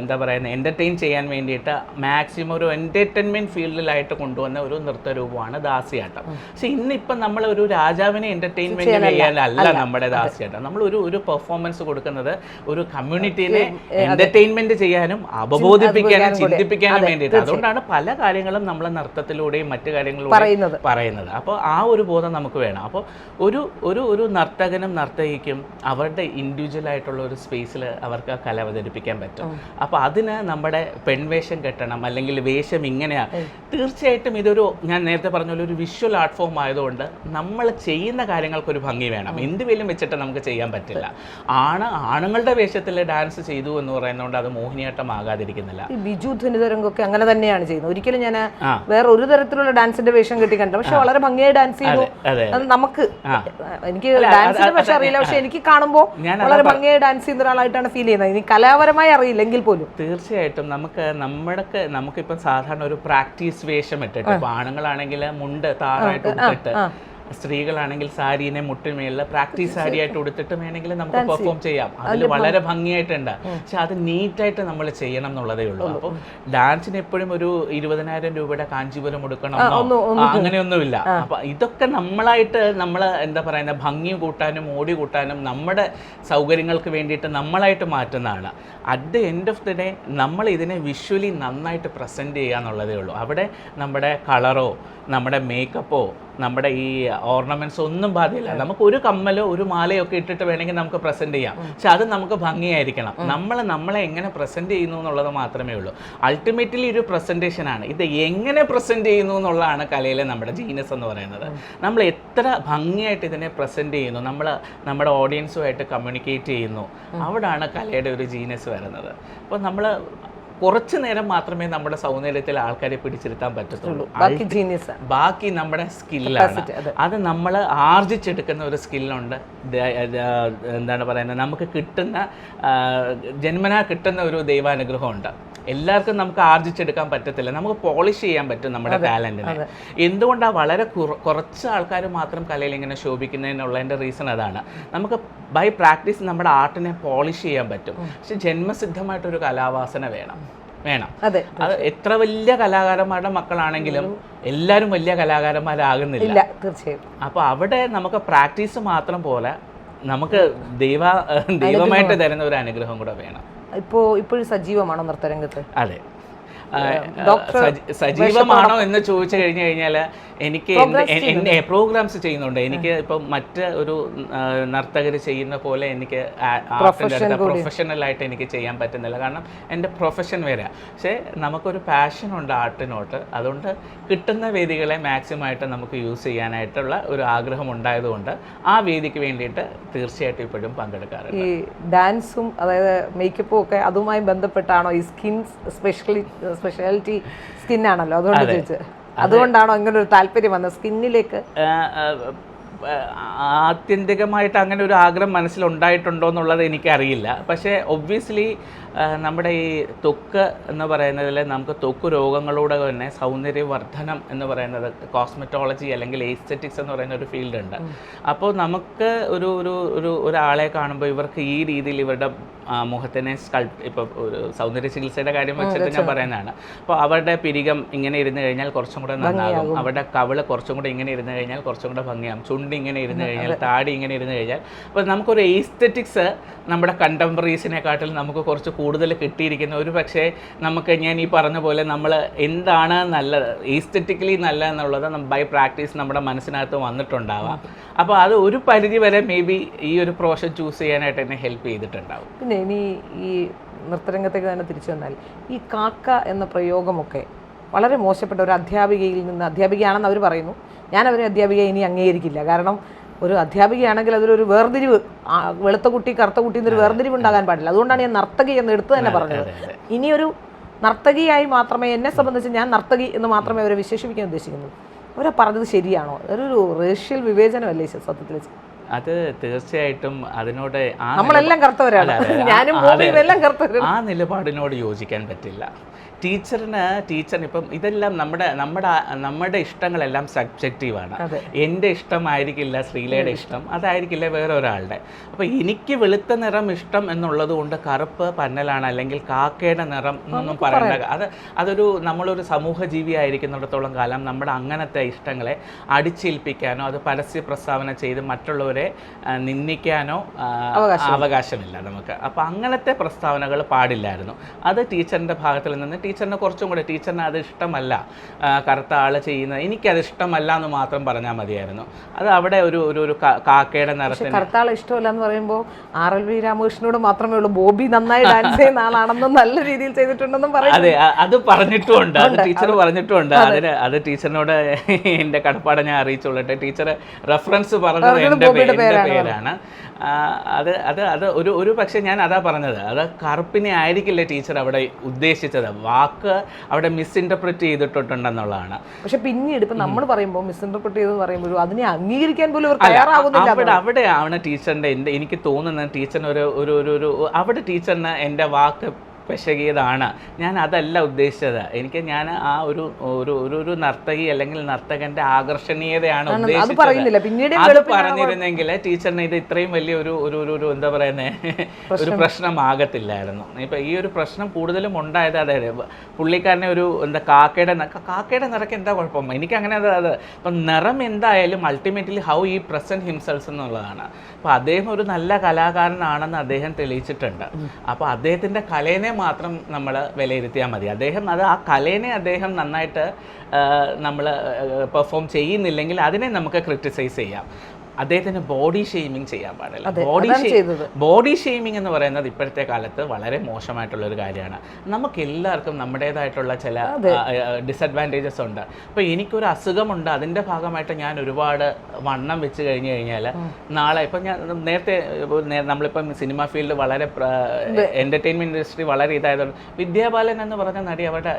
എന്താ പറയുന്നത് എന്റർടൈൻ ചെയ്യാൻ വേണ്ടിയിട്ട് മാക്സിമം ഒരു എന്റർടൈൻമെന്റ് ഫീൽഡിലായിട്ട് കൊണ്ടുവന്ന ഒരു നൃത്തരൂപമാണ് ദാസിയാട്ടം. പക്ഷെ ഇന്നിപ്പം നമ്മൾ ഒരു രാജാവിനെ എന്റർടൈൻമെന്റ് ചെയ്യാനല്ല. നമ്മുടെ ദാസിയാട്ടം നമ്മൾ ഒരു ഒരു പെർഫോമൻസ് കൊടുക്കുന്നത് ഒരു കമ്മ്യൂണിറ്റിനെ എന്റർടൈൻമെന്റ് ചെയ്യാനും അവബോധിപ്പിക്കാനും ചിന്തിപ്പിക്കാനും വേണ്ടിയിട്ട്. അതുകൊണ്ടാണ് പല കാര്യങ്ങളും നമ്മൾ നൃത്തത്തിലൂടെയും മറ്റു കാര്യങ്ങളിലൂടെയും പറയുന്നത്. അപ്പോൾ ആ ഒരു ബോധം നമുക്ക് വേണം. അപ്പോൾ ഒരു ഒരു ഒരു നർത്തകനും നർത്തകിക്കും അവരുടെ ഇൻഡിവിജ്വൽ ആയിട്ടുള്ള ഒരു സ്പേസിൽ അവർക്ക് കല അവതരിപ്പിക്കാൻ പറ്റും. അപ്പോൾ അതിന് നമ്മുടെ പെൺവേഷം കെട്ടണം അല്ലെങ്കിൽ വേഷം ഇങ്ങനെയാ. തീർച്ചയായിട്ടും ഇതൊരു ഞാൻ നേരത്തെ പറഞ്ഞ പോലെ ഒരു വിഷ്വൽ ആർട്ട് ഫോം ആയതുകൊണ്ട് നമ്മൾ ചെയ്യുന്ന കാര്യങ്ങൾക്ക് ഒരു ഭംഗി വേണം. എന്ത് വെച്ചിട്ട് നമുക്ക് ചെയ്യാൻ പറ്റില്ല. ആണ് ആണുങ്ങളുടെ വേഷത്തിൽ ഡാൻസ് ചെയ്തു എന്ന് പറയുന്നതുകൊണ്ട് അത് മോഹിനിയാട്ടം ആകാതിരിക്കുന്നില്ല ബിജു ധ്വനിതരംഗമൊക്കെ അങ്ങനെ തന്നെയാണ് ചെയ്യുന്നത്. ഒരിക്കലും ഞാൻ വേറെ ഒരു തരത്തിലുള്ള ഡാൻസിന്റെ വേഷം കെട്ടി കണ്ടു പക്ഷെ വളരെ ഭംഗിയായി ഡാൻസ് ചെയ്തു. അത് നമുക്ക് എനിക്ക് ഡാൻസിന്റെ പക്ഷെ അറിയില്ല. പക്ഷെ എനിക്ക് കാണുമ്പോൾ വളരെ ഭംഗിയായി ഡാൻസ് ചെയ്യുന്ന ഒരാളായിട്ടാണ് ഫീൽ ചെയ്യുന്നത്. ഇനി കലാപരമായി അറിയില്ലെങ്കിൽ പോലും. തീർച്ചയായിട്ടും നമുക്ക് നമ്മുടെ നമുക്കിപ്പം സാധാരണ ഒരു പ്രാക്ടീസ് വേഷം ഇട്ടിട്ട് ഇപ്പൊ ആണുങ്ങളാണെങ്കിൽ മുണ്ട് താറായിട്ട് ഉടുത്തിട്ട് സ്ത്രീകളാണെങ്കിൽ സാരീനെ മുട്ടിന്മേലിൽ പ്രാക്ടീസ് സാരി ആയിട്ട് ഉടുത്തിട്ട് വേണമെങ്കിൽ നമുക്ക് പെർഫോം ചെയ്യാം. അതിൽ വളരെ ഭംഗിയായിട്ടുണ്ട്. പക്ഷെ അത് നീറ്റായിട്ട് നമ്മൾ ചെയ്യണം എന്നുള്ളതേ ഉള്ളൂ. അപ്പോൾ ഡാൻസിന് എപ്പോഴും ഒരു ഇരുപതിനായിരം രൂപയുടെ കാഞ്ചിപുരം കൊടുക്കണം അങ്ങനെയൊന്നുമില്ല. അപ്പൊ ഇതൊക്കെ നമ്മളായിട്ട് നമ്മൾ എന്താ പറയുന്ന ഭംഗി കൂട്ടാനും ഓടി കൂട്ടാനും നമ്മുടെ സൗകര്യങ്ങൾക്ക് വേണ്ടിയിട്ട് നമ്മളായിട്ട് മാറ്റുന്നതാണ്. At the end of the day നമ്മൾ ഇതിനെ വിഷ്വലി നന്നായിട്ട് പ്രസന്റ് ചെയ്യുക എന്നുള്ളതേ ഉള്ളൂ. അവിടെ നമ്മുടെ കളറോ നമ്മുടെ മേക്കപ്പോ നമ്മുടെ ഈ ഓർണമെന്റ്സ് ഒന്നും ബാധയില്ല. നമുക്ക് ഒരു കമ്മലോ ഒരു മാലയോ ഒക്കെ ഇട്ടിട്ട് വേണമെങ്കിൽ നമുക്ക് പ്രസന്റ് ചെയ്യാം. പക്ഷെ അത് നമുക്ക് ഭംഗിയായിരിക്കണം. നമ്മൾ നമ്മളെ എങ്ങനെ പ്രസന്റ് ചെയ്യുന്നു എന്നുള്ളത് മാത്രമേ ഉള്ളൂ. അൾട്ടിമേറ്റ്ലി ഒരു പ്രസന്റേഷൻ ആണ്. ഇത് എങ്ങനെ പ്രസന്റ് ചെയ്യുന്നു എന്നുള്ളതാണ് കലയിലെ നമ്മുടെ ജീനസ് എന്ന് പറയുന്നത്. നമ്മൾ എത്ര ഭംഗിയായിട്ട് ഇതിനെ പ്രസന്റ് ചെയ്യുന്നു. നമ്മൾ നമ്മുടെ ഓഡിയൻസുമായിട്ട് കമ്മ്യൂണിക്കേറ്റ് ചെയ്യുന്നു. അവിടാണ് കലയുടെ ഒരു ജീനസ് വരുന്നത്. അപ്പോൾ നമ്മൾ കുറച്ച് നേരം മാത്രമേ നമ്മുടെ സൗന്ദര്യത്തിൽ ആൾക്കാരെ പിടിച്ചിരുത്താൻ പറ്റത്തുള്ളൂ. ബാക്കി ജീനിയസ് ബാക്കി നമ്മുടെ സ്കില്ലാണ് അത്. നമ്മൾ ആർജിച്ചെടുക്കുന്ന ഒരു സ്കില്ലുണ്ട് എന്താണ് പറയുന്നത്? നമുക്ക് കിട്ടുന്ന ജന്മനാ കിട്ടുന്ന ഒരു ദൈവാനുഗ്രഹമുണ്ട് എല്ലാവർക്കും നമുക്ക് ആർജിച്ചെടുക്കാൻ പറ്റത്തില്ല. നമുക്ക് പോളിഷ് ചെയ്യാൻ പറ്റും നമ്മുടെ ടാലന്റിനെ എന്തുകൊണ്ടാണ് വളരെ കുറച്ച് ആൾക്കാർ മാത്രം കലയിൽ ഇങ്ങനെ ശോഭിക്കുന്നതിനുള്ളതിന്റെ റീസൺ അതാണ്. നമുക്ക് ബൈ പ്രാക്ടീസ് നമ്മുടെ ആർട്ടിനെ പോളിഷ് ചെയ്യാൻ പറ്റും. പക്ഷെ ജന്മസിദ്ധമായിട്ടൊരു കലാവാസന വേണം. വേണം. അതെ. എത്ര വലിയ കലാകാരന്മാരുടെ മക്കളാണെങ്കിലും എല്ലാവരും വലിയ കലാകാരന്മാരാകുന്നില്ല. തീർച്ചയായും. അപ്പോൾ അവിടെ നമുക്ക് പ്രാക്ടീസ് മാത്രം പോലെ നമുക്ക് ദൈവ ദൈവമായിട്ട് തരുന്ന ഒരു അനുഗ്രഹം കൂടെ വേണം. ഇപ്പോ ഇപ്പോഴും സജീവമാണോ നൃത്തരംഗത്ത്? അതെ. സജീവമാണോ എന്ന് ചോദിച്ചു കഴിഞ്ഞു കഴിഞ്ഞാൽ എനിക്ക് എന്നെ പ്രോഗ്രാംസ് ചെയ്യുന്നുണ്ട്. എനിക്ക് ഇപ്പം മറ്റ് ഒരു നർത്തകർ ചെയ്യുന്ന പോലെ എനിക്ക് പ്രൊഫഷണൽ ആയിട്ട് എനിക്ക് ചെയ്യാൻ പറ്റുന്നില്ല. കാരണം എന്റെ പ്രൊഫഷൻ വരെ പക്ഷേ നമുക്കൊരു പാഷൻ ഉണ്ട് ആർട്ടിനോട്ട്. അതുകൊണ്ട് കിട്ടുന്ന വേദികളെ മാക്സിമം ആയിട്ട് നമുക്ക് യൂസ് ചെയ്യാനായിട്ടുള്ള ഒരു ആഗ്രഹം ഉണ്ടായതുകൊണ്ട് ആ വേദിക്ക് വേണ്ടിയിട്ട് തീർച്ചയായിട്ടും ഇപ്പോഴും പങ്കെടുക്കാറുണ്ട്. ഈ ഡാൻസും അതായത് മേക്കപ്പും ഒക്കെ അതുമായി ബന്ധപ്പെട്ടാണോ? ഈ സ്കിൻ സ്പെഷ്യലി സ്പെഷ്യാലിറ്റി സ്കിന്നാണല്ലോ അതുകൊണ്ട് ചോദിച്ചത്. അതുകൊണ്ടാണോ ഇങ്ങനെ ഒരു താല്പര്യം വന്നത്? സ്കിന്നിലേക്ക്? ആത്യന്തികമായിട്ട് അങ്ങനെ ഒരു ആഗ്രഹം മനസ്സിലുണ്ടായിട്ടുണ്ടോ എന്നുള്ളത് എനിക്കറിയില്ല. പക്ഷേ ഒബ്വിയസ്ലി നമ്മുടെ ഈ തൊക്ക് എന്ന് പറയുന്നതിൽ നമുക്ക് തൊക്ക് രോഗങ്ങളോട് തന്നെ സൗന്ദര്യവർദ്ധനം എന്ന് പറയുന്നത് കോസ്മെറ്റോളജി അല്ലെങ്കിൽ എസ്തെറ്റിക്സ് എന്ന് പറയുന്ന ഒരു ഫീൽഡ് ഉണ്ട്. അപ്പോൾ നമുക്ക് ഒരു ഒരു ഒരു ഒരാളെ കാണുമ്പോൾ ഇവർക്ക് ഈ രീതിയിൽ ഇവരുടെ മുഖത്തിനെ സ്കൾപ്റ്റ് ഇപ്പോൾ ഒരു സൗന്ദര്യ ചികിത്സയുടെ കാര്യം വെച്ചിട്ട് ഞാൻ പറയുന്നതാണ്. അപ്പോൾ അവരുടെ പിരികം ഇങ്ങനെ ഇരുന്ന് കഴിഞ്ഞാൽ കുറച്ചും കൂടെ നന്നാകും. അവരുടെ കവിൾ കുറച്ചും കൂടെ ഇങ്ങനെ ഇരുന്ന് കഴിഞ്ഞാൽ കുറച്ചും കൂടെ ഭംഗിയാകും. ചുണ്ട് ഇങ്ങനെ ഇരുന്ന് കഴിഞ്ഞാൽ താടി ഇങ്ങനെ ഇരുന്ന് കഴിഞ്ഞാൽ അപ്പോൾ നമുക്കൊരു എയ്സ്തെറ്റിക്സ് നമ്മുടെ കണ്ടംപററീസിനെക്കാട്ടിൽ നമുക്ക് കുറച്ച് കൂടുതൽ കിട്ടിയിരിക്കുന്ന. ഒരു പക്ഷേ നമുക്ക് ഞാൻ ഈ പറഞ്ഞ പോലെ നമ്മൾ എന്താണ് നല്ലത്? ഈസ്തറ്റിക്കലി നല്ലത് എന്നുള്ളത് ബൈ പ്രാക്ടീസ് നമ്മുടെ മനസ്സിനകത്ത് വന്നിട്ടുണ്ടാവാം. അപ്പോൾ അത് ഒരു പരിധി വരെ മേ ബി ഈ ഒരു പ്രൊഫഷൻ ചൂസ് ചെയ്യാനായിട്ട് എന്നെ ഹെൽപ്പ് ചെയ്തിട്ടുണ്ടാവും. പിന്നെ ഇനി ഈ നൃത്തരംഗത്തേക്ക് തന്നെ തിരിച്ചു വന്നാൽ ഈ കാക്ക എന്ന പ്രയോഗമൊക്കെ വളരെ മോശപ്പെട്ട ഒരു അധ്യാപികയിൽ നിന്ന് അധ്യാപികയാണെന്ന് അവർ പറയുന്നു. ഞാൻ അവരെ അധ്യാപികയെ ഇനി അംഗീകരിക്കില്ല. കാരണം ഒരു അധ്യാപികയാണെങ്കിൽ അതിലൊരു വേർതിരിവ് വെളുത്ത കുട്ടി കറുത്ത കുട്ടി എന്നൊരു വേർതിരിവ് ഉണ്ടാകാൻ പാടില്ല. അതുകൊണ്ടാണ് ഞാൻ നർത്തകി എന്ന് എടുത്തു തന്നെ പറഞ്ഞത്. ഇനിയൊരു നർത്തകിയായി മാത്രമേ എന്നെ സംബന്ധിച്ച് ഞാൻ നർത്തകി എന്ന് മാത്രമേ അവരെ വിശേഷിപ്പിക്കാൻ ഉദ്ദേശിക്കുന്നുള്ളൂ. അവരെ പറഞ്ഞത് ശരിയാണോ? അതൊരു റേഷ്യൽ വിവേചനമല്ലേ സത്യത്തിൽ അത് തീർച്ചയായിട്ടും അതിനോട് നമ്മളെല്ലാം കറുത്തവരാണ്. ഞാനും എല്ലാം കറുത്തവരാണ്. ആ നിലപാടിനോട് യോജിക്കാൻ പറ്റില്ല. ടീച്ചറിന് ടീച്ചറിന് ഇപ്പം ഇതെല്ലാം നമ്മുടെ നമ്മുടെ നമ്മുടെ ഇഷ്ടങ്ങളെല്ലാം സബ്ജക്റ്റീവാണ്. എന്റെ ഇഷ്ടമായിരിക്കില്ല ശ്രീലയുടെ ഇഷ്ടം അതായിരിക്കില്ല വേറെ ഒരാളുടെ. അപ്പോൾ എനിക്ക് വെളുത്ത നിറം ഇഷ്ടം എന്നുള്ളത് കൊണ്ട് കറുപ്പ് പന്നലാണ് അല്ലെങ്കിൽ കാക്കയുടെ നിറം എന്നൊന്നും പറയണ്ട അത് അതൊരു നമ്മളൊരു സമൂഹ ജീവി ആയിരിക്കുന്നിടത്തോളം കാലം നമ്മുടെ അങ്ങനത്തെ ഇഷ്ടങ്ങളെ അടിച്ചേൽപ്പിക്കാനോ അത് പരസ്യ പ്രസ്താവന ചെയ്ത് മറ്റുള്ളവരെ നിന്ദിക്കാനോ അവകാശമില്ല. നമുക്ക്. അപ്പോൾ അങ്ങനത്തെ പ്രസ്താവനകൾ പാടില്ലായിരുന്നു. അത് ടീച്ചറിന്റെ ഭാഗത്തിൽ നിന്ന് ടീച്ചറിന് കുറച്ചും കൂടെ ടീച്ചറിന് അത് ഇഷ്ടമല്ല കറുത്ത ആൾ ചെയ്യുന്നത് എനിക്കത് ഇഷ്ടമല്ല എന്ന് മാത്രം പറഞ്ഞാൽ മതിയായിരുന്നു. അത് അവിടെ ഒരു ഒരു ഒരു കാക്കയുടെ കാക്കയുടെ നിറത്തിന് ആൾ ഇഷ്ടമല്ല എന്ന് പറയുമ്പോൾ ആർ എൽ വി രാമകൃഷ്ണനോട് മാത്രമേ ഉള്ളൂ. ബോബി നന്നായി ഡാൻസ് ചെയ്യുന്ന ആളാണെന്നും നല്ല രീതിയിൽ ചെയ്തിട്ടുണ്ടെന്നും പറയും അതെ അത് പറഞ്ഞിട്ടുമുണ്ട് അത് ടീച്ചർ പറഞ്ഞിട്ടുമുണ്ട് അതിന് അത് ടീച്ചറിനോട് എന്റെ കടപ്പാട് ഞാൻ അറിയിച്ചോളട്ടെ ടീച്ചർ റെഫറൻസ് പറഞ്ഞത് എന്റെ പേരാണ്. അത് അത് അത് ഒരു ഒരു പക്ഷേ ഞാൻ അതാ പറഞ്ഞത്. അത് കറുപ്പിനെ ആയിരിക്കില്ല ടീച്ചർ അവിടെ ഉദ്ദേശിച്ചത്? വാക്ക് അവിടെ മിസ്ഇന്റർപ്രറ്റ് ചെയ്തിട്ടുണ്ടെന്നുള്ളതാണ് പക്ഷെ പിന്നീട് ഇപ്പൊ നമ്മൾ പറയുമ്പോൾ മിസ്ഇന്റർപ്രറ്റ് ചെയ്തെന്ന് പറയുമ്പോൾ അതിനെ അംഗീകരിക്കാൻ പോലും തയ്യാറാവുന്നില്ല അവിടെ അവിടെയാണ് ടീച്ചറിന്റെ എന്റെ എനിക്ക് തോന്നുന്നത് ടീച്ചറിന് ഒരു ഒരു ഒരു ഒരു അവിടെ ടീച്ചറിന് എന്റെ വാക്ക് പെശകിയതാണ് ഞാൻ അതല്ല ഉദ്ദേശിച്ചത്. എനിക്ക് ഞാൻ ആ ഒരു ഒരു ഒരു നർത്തകി അല്ലെങ്കിൽ നർത്തകന്റെ ആകർഷണീയതയാണ് ഉദ്ദേശിച്ചത്. പറയുന്നില്ല. പിന്നീട് അത് പറഞ്ഞിരുന്നെങ്കിൽ ടീച്ചറിന് ഇത് ഇത്രയും വലിയ ഒരു ഒരു ഒരു എന്താ പറയുന്നത് ഒരു പ്രശ്നമാകത്തില്ലായിരുന്നു. ഇപ്പൊ ഈ ഒരു പ്രശ്നം കൂടുതലും ഉണ്ടായത് അതായത് പുള്ളിക്കാരനെ ഒരു എന്താ കാക്കയുടെ കാക്കയുടെ നിറക്ക് എന്താ കുഴപ്പം? എനിക്ക് അങ്ങനെ അത് ഇപ്പം നിറം എന്തായാലും ultimately how he present himself എന്നുള്ളതാണ്. അപ്പൊ അദ്ദേഹം ഒരു നല്ല കലാകാരനാണെന്ന് അദ്ദേഹം തെളിയിച്ചിട്ടുണ്ട്. അപ്പൊ അദ്ദേഹത്തിന്റെ കലയെ മാത്രം നമ്മൾ വിലയിരുത്തിയാൽ മതി. അദ്ദേഹം അത് ആ കലേനെ അദ്ദേഹം നന്നായിട്ട് നമ്മൾ പെർഫോം ചെയ്യുന്നില്ലെങ്കിൽ അതിനെ നമുക്ക് ക്രിട്ടിസൈസ് ചെയ്യാം. അദ്ദേഹത്തിന് ബോഡി ഷെയ്മിങ് ചെയ്യാൻ പാടില്ല. ബോഡി ബോഡി ഷെയ്മിങ് എന്ന് പറയുന്നത് ഇപ്പോഴത്തെ കാലത്ത് വളരെ മോശമായിട്ടുള്ള ഒരു കാര്യമാണ്. നമുക്ക് എല്ലാവർക്കും നമ്മുടേതായിട്ടുള്ള ചില ഡിസഡ്വാന്റേജസ് ഉണ്ട്. അപ്പോൾ എനിക്കൊരു അസുഖമുണ്ട് അതിന്റെ ഭാഗമായിട്ട് ഞാൻ ഒരുപാട് വണ്ണം വെച്ച് കഴിഞ്ഞ് കഴിഞ്ഞാൽ നാളെ ഇപ്പം ഞാൻ നേരത്തെ നമ്മളിപ്പം സിനിമ ഫീൽഡ് വളരെ എന്റർടൈൻമെന്റ് ഇൻഡസ്ട്രി വളരെ ഇതായതുകൊണ്ട് വിദ്യാബാലൻ എന്ന് പറഞ്ഞ നടി അവരുടെ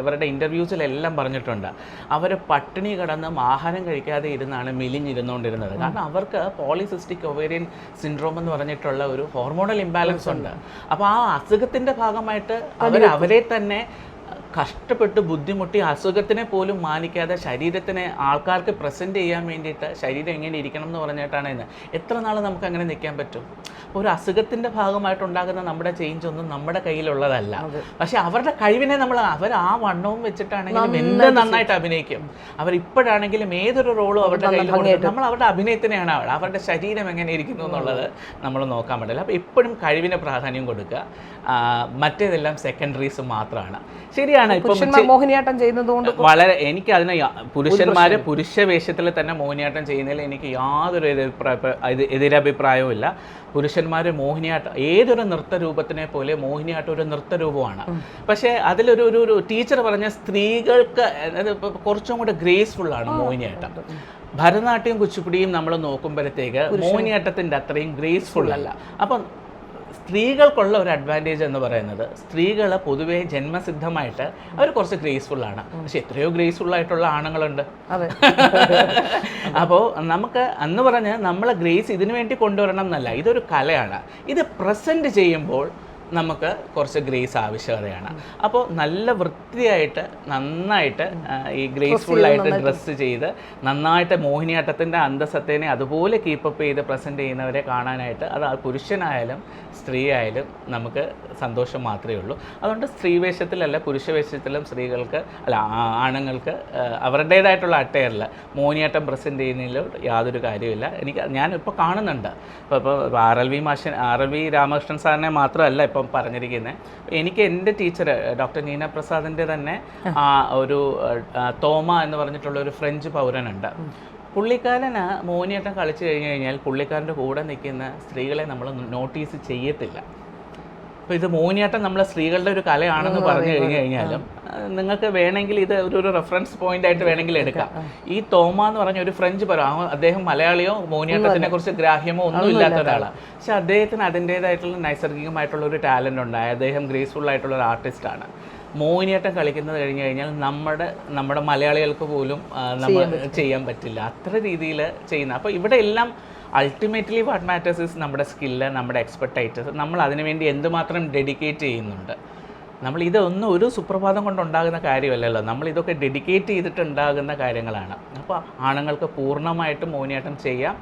ഇവരുടെ ഇന്റർവ്യൂസിലെല്ലാം പറഞ്ഞിട്ടുണ്ട്. അവർ പട്ടിണി കടന്ന് ആഹാരം കഴിക്കാതെ ഇരുന്നാണ് മെലിഞ്ഞിരുന്നുകൊണ്ടിരുന്നത് കാരണം അവർക്ക് പോളിസിസ്റ്റിക് ഒവേറിയൻ സിൻഡ്രോം എന്ന് പറഞ്ഞിട്ടുള്ള ഒരു ഹോർമോണൽ ഇംബാലൻസ് ഉണ്ട്. അപ്പോൾ ആ അസുഖത്തിന്റെ ഭാഗമായിട്ട് അവർ അവരെ തന്നെ കഷ്ടപ്പെട്ട് ബുദ്ധിമുട്ടി അസുഖത്തിനെ പോലും മാനിക്കാതെ ശരീരത്തിനെ ആൾക്കാർക്ക് പ്രസന്റ് ചെയ്യാൻ വേണ്ടിയിട്ട് ശരീരം എങ്ങനെ ഇരിക്കണം എന്ന് പറഞ്ഞിട്ടാണ് ഇന്ന്. എത്ര നാൾ നമുക്ക് അങ്ങനെ നിൽക്കാൻ പറ്റും? ഒരു അസുഖത്തിന്റെ ഭാഗമായിട്ടുണ്ടാകുന്ന നമ്മുടെ ചേഞ്ച് ഒന്നും നമ്മുടെ കയ്യിലുള്ളതല്ല. പക്ഷെ അവരുടെ കഴിവിനെ നമ്മൾ അവർ ആ വണ്ണവും വെച്ചിട്ടാണെങ്കിലും എന്ത് നന്നായിട്ട് അഭിനയിക്കും. അവർ ഇപ്പോഴാണെങ്കിലും ഏതൊരു റോളും അവരുടെ കയ്യിൽ നമ്മൾ അവരുടെ അഭിനയത്തിനെയാണ് അവിടെ അവരുടെ ശരീരം എങ്ങനെ ഇരിക്കുന്നു എന്നുള്ളത് നമ്മൾ നോക്കാൻ പറ്റില്ല. അപ്പോൾ എപ്പോഴും കഴിവിന് പ്രാധാന്യം കൊടുക്കുക. മറ്റേതെല്ലാം സെക്കൻഡറീസ് മാത്രമാണ്. ശരിയാണ്. പുരുഷന്മാർ മോഹിനിയാട്ടം ചെയ്യുന്നത് കൊണ്ട് വളരെ എനിക്ക് അതിന് പുരുഷന്മാര് പുരുഷ വേഷത്തിൽ തന്നെ മോഹിനിയാട്ടം ചെയ്യുന്നതിൽ എനിക്ക് യാതൊരു എതിരഭിപ്രായവും ഇല്ല. പുരുഷന്മാര് മോഹിനിയാട്ടം ഏതൊരു നൃത്ത രൂപത്തിനെ പോലെ മോഹിനിയാട്ടം ഒരു നൃത്ത രൂപമാണ്. പക്ഷേ അതിലൊരു ഒരു ഒരു ടീച്ചർ പറഞ്ഞ സ്ത്രീകൾക്ക് കുറച്ചും കൂടെ ഗ്രേസ്ഫുൾ ആണ് മോഹിനിയാട്ടം. ഭരതനാട്യം കുച്ചിപ്പുടിയും നമ്മൾ നോക്കുമ്പോഴത്തേക്ക് മോഹിനിയാട്ടത്തിന്റെ അത്രയും ഗ്രേസ്ഫുൾ അല്ല. അപ്പം സ്ത്രീകൾക്കുള്ള ഒരു അഡ്വാന്റേജ് എന്ന് പറയുന്നത് സ്ത്രീകൾ പൊതുവെ ജന്മസിദ്ധമായിട്ട് അവർ കുറച്ച് ഗ്രേസ്ഫുൾ ആണ്. പക്ഷെ എത്രയോ ഗ്രേസ്ഫുൾ ആയിട്ടുള്ള ആണുങ്ങളുണ്ട്. അതെ. അപ്പോൾ നമുക്ക് അന്ന് പറഞ്ഞ് നമ്മളെ ഗ്രേസ് ഇതിനു വേണ്ടി കൊണ്ടുവരണം എന്നല്ല ഇതൊരു കലയാണ്. ഇത് പ്രസന്റ് ചെയ്യുമ്പോൾ നമുക്ക് കുറച്ച് ഗ്രേസ് ആവശ്യകതയാണ്. അപ്പോൾ നല്ല വൃത്തിയായിട്ട് നന്നായിട്ട് ഈ ഗ്രേസ്ഫുള്ളായിട്ട് ഡ്രസ്സ് ചെയ്ത് നന്നായിട്ട് മോഹിനിയാട്ടത്തിന്റെ അന്തസത്തേനെ അതുപോലെ കീപ്പപ്പ് ചെയ്ത് പ്രസന്റ് ചെയ്യുന്നവരെ കാണാനായിട്ട് അത് ആ പുരുഷനായാലും സ്ത്രീ ആയാലും നമുക്ക് സന്തോഷം മാത്രമേ ഉള്ളൂ. അതുകൊണ്ട് സ്ത്രീവേഷത്തിലല്ല വേഷത്തിലല്ല പുരുഷ വേഷത്തിലും സ്ത്രീകൾക്ക് അല്ല ആണുങ്ങൾക്ക് അവരുടേതായിട്ടുള്ള അട്ടയറിൽ മോഹിനിയാട്ടം പ്രസന്റ് ചെയ്യുന്നതിലും യാതൊരു കാര്യമില്ല എനിക്ക് ഞാനിപ്പോൾ കാണുന്നുണ്ട്. ഇപ്പോൾ ഇപ്പോൾ ആർ എൽ വി മാഷൻ ആർ എൽ വി രാമകൃഷ്ണൻ സാറിനെ മാത്രമല്ല ഇപ്പം പറഞ്ഞിരിക്കുന്നത് എനിക്ക് എന്റെ ടീച്ചർ ഡോക്ടർ നീന പ്രസാദിന്റെ തന്നെ ആ, ഒരു തോമ എന്ന് പറഞ്ഞിട്ടുള്ള ഒരു ഫ്രഞ്ച് പൗരനുണ്ട്. പുള്ളിക്കാരന് മോഹിനിയാട്ടം കളിച്ചു കഴിഞ്ഞു കഴിഞ്ഞാൽ പുള്ളിക്കാരന്റെ കൂടെ നിൽക്കുന്ന സ്ത്രീകളെ നമ്മൾ നോട്ടീസ് ചെയ്യത്തില്ല. അപ്പോൾ ഇത് മോഹിനിയാട്ടം നമ്മളെ സ്ത്രീകളുടെ ഒരു കലയാണെന്ന് പറഞ്ഞു കഴിഞ്ഞു കഴിഞ്ഞാലും നിങ്ങൾക്ക് വേണമെങ്കിൽ ഇത് ഒരു ഒരു റെഫറൻസ് പോയിന്റ് ആയിട്ട് വേണമെങ്കിൽ എടുക്കാം. ഈ തോമ എന്ന് പറഞ്ഞ ഒരു ഫ്രഞ്ച് പരം അദ്ദേഹം മലയാളിയോ മോഹിനിയാട്ടത്തിനെ കുറിച്ച് ഗ്രാഹ്യമോ ഒന്നും ഇല്ലാത്ത ഒരാളാണ് പക്ഷെ അദ്ദേഹത്തിന് അതിന്റെതായിട്ടുള്ള നൈസർഗികമായിട്ടുള്ള ഒരു ടാലന്റ് ഉണ്ടായി. അദ്ദേഹം ഗ്രേസ്ഫുൾ ആയിട്ടുള്ള ഒരു ആർട്ടിസ്റ്റ് ആണ്. മോഹിനിയാട്ടം കളിക്കുന്നത് കഴിഞ്ഞു കഴിഞ്ഞാൽ നമ്മുടെ നമ്മുടെ മലയാളികൾക്ക് പോലും നമ്മൾ ചെയ്യാൻ പറ്റില്ല. അത്ര രീതിയിൽ ചെയ്യുന്ന അപ്പോൾ ഇവിടെ എല്ലാം അൾട്ടിമേറ്റ്ലി വാട്ട് മാറ്റേഴ്സ് ഇസ് നമ്മുടെ സ്കില്ല് നമ്മുടെ എക്സ്പെർട്ടൈറ്റസ് നമ്മൾ അതിനുവേണ്ടി എന്തുമാത്രം ഡെഡിക്കേറ്റ് ചെയ്യുന്നുണ്ട്. നമ്മൾ ഇതൊന്നും ഒരു സുപ്രഭാതം കൊണ്ടുണ്ടാകുന്ന കാര്യമല്ലല്ലോ. നമ്മൾ ഇതൊക്കെ ഡെഡിക്കേറ്റ് ചെയ്തിട്ടുണ്ടാകുന്ന കാര്യങ്ങളാണ്. അപ്പോൾ ആണുങ്ങൾക്ക് പൂർണമായിട്ടും മോഹിനിയാട്ടം ചെയ്യാം.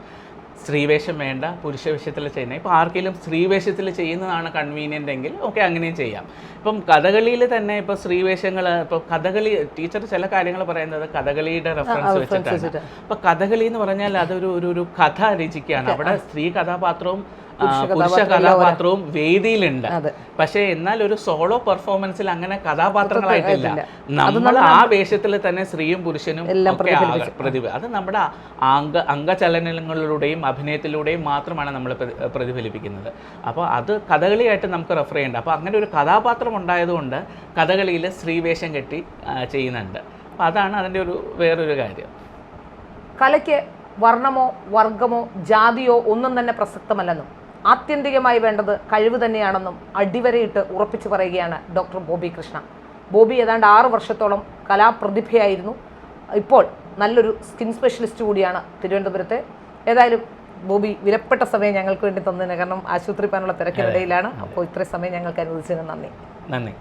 സ്ത്രീവേഷം വേണ്ട പുരുഷവേഷത്തിൽ ചെയ്യുന്ന ഇപ്പോൾ ആർക്കെങ്കിലും സ്ത്രീവേഷത്തിൽ ചെയ്യുന്നതാണ് കൺവീനിയന്റ് എങ്കിൽ ഓക്കെ അങ്ങനെയും ചെയ്യാം. ഇപ്പം കഥകളിയിൽ തന്നെ ഇപ്പോൾ സ്ത്രീവേഷങ്ങൾ ഇപ്പോൾ കഥകളി ടീച്ചർ ചില കാര്യങ്ങൾ പറയുന്നത് കഥകളിയുടെ റെഫറൻസ് വെച്ചിട്ടാണ്. അപ്പോൾ കഥകളി എന്ന് പറഞ്ഞാൽ അതൊരു ഒരു ഒരു കഥ രചിക്കുകയാണ്. അവിടെ സ്ത്രീ കഥാപാത്രവും പുരുഷ കഥാപാത്രവും വേദിയിലുണ്ട്. പക്ഷെ എന്നാൽ ഒരു സോളോ പെർഫോമൻസിൽ അങ്ങനെ കഥാപാത്രങ്ങളായിട്ടില്ല. നമ്മൾ ആ വേഷത്തിൽ തന്നെ സ്ത്രീയും പുരുഷനും ഒക്കെ പ്രതിഭ അത് നമ്മുടെ അംഗ അംഗചലനങ്ങളിലൂടെയും അഭിനയത്തിലൂടെയും മാത്രമാണ് നമ്മൾ പ്രതിഫലിപ്പിക്കുന്നത്. അപ്പോൾ അത് കഥകളിയായിട്ട് നമുക്ക് റെഫർ ചെയ്യേണ്ട. അപ്പോൾ അങ്ങനെ ഒരു കഥാപാത്രം ഉണ്ടായതുകൊണ്ട് കഥകളിയിൽ സ്ത്രീവേഷം കെട്ടി ചെയ്യുന്നുണ്ട്. അപ്പോൾ അതാണ് അതിന്റെ ഒരു വേറൊരു കാര്യം. കലയ്ക്ക് വർണമോ വർഗമോ ജാതിയോ ഒന്നും തന്നെ പ്രസക്തമല്ലെന്നും. ആത്യന്തികമായി വേണ്ടത് കഴിവ് തന്നെയാണെന്നും അടിവരയിട്ട് ഉറപ്പിച്ചു പറയുകയാണ് ഡോക്ടർ ബോബി കൃഷ്ണ. ബോബി ഏതാണ്ട് ആറ് വർഷത്തോളം കലാപ്രതിഭയായിരുന്നു. ഇപ്പോൾ നല്ലൊരു സ്കിൻ സ്പെഷ്യലിസ്റ്റ് കൂടിയാണ് തിരുവനന്തപുരത്തെ. ഏതായാലും ബോബി വിലപ്പെട്ട സമയം ഞങ്ങൾക്ക് വേണ്ടി തന്നതിന് കാരണം ആശുപത്രി പോകാനുള്ള തിരക്കിനിടയിലാണ്. അപ്പോൾ ഇത്രയും സമയം ഞങ്ങൾക്ക് അനുവദിച്ചതിന് നന്ദി. നന്ദി.